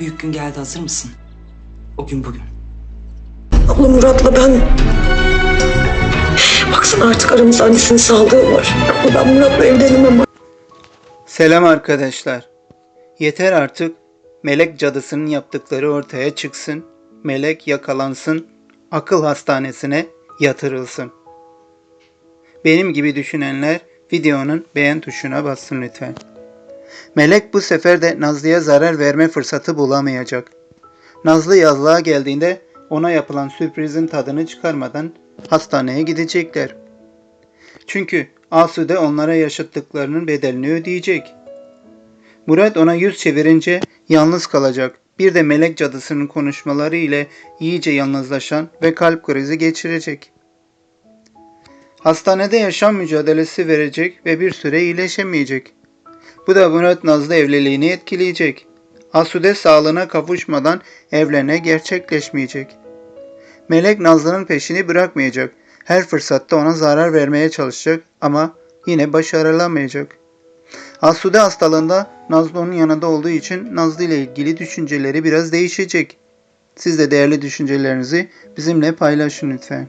Büyük gün geldi hazır mısın? O gün bugün. Abla Murat'la ben... Baksana artık aramızda annesinin sağlığı var. Abla ben Murat'la evlenemem. Selam arkadaşlar. Yeter artık melek cadısının yaptıkları ortaya çıksın. Melek yakalansın, akıl hastanesine yatırılsın. Benim gibi düşünenler videonun beğen tuşuna bassın lütfen. Melek bu sefer de Nazlı'ya zarar verme fırsatı bulamayacak. Nazlı yazlığa geldiğinde ona yapılan sürprizin tadını çıkarmadan hastaneye gidecekler. Çünkü Asude onlara yaşattıklarının bedelini ödeyecek. Murat ona yüz çevirince yalnız kalacak. Bir de melek cadısının konuşmaları ile iyice yalnızlaşan ve kalp krizi geçirecek. Hastanede yaşam mücadelesi verecek ve bir süre iyileşemeyecek. Bu da Murat Nazlı evliliğini etkileyecek. Asude sağlığına kavuşmadan evlene gerçekleşmeyecek. Melek Nazlı'nın peşini bırakmayacak. Her fırsatta ona zarar vermeye çalışacak ama yine başarılamayacak. Asude hastalığında Nazlı onun yanında olduğu için Nazlı ile ilgili düşünceleri biraz değişecek. Siz de değerli düşüncelerinizi bizimle paylaşın lütfen.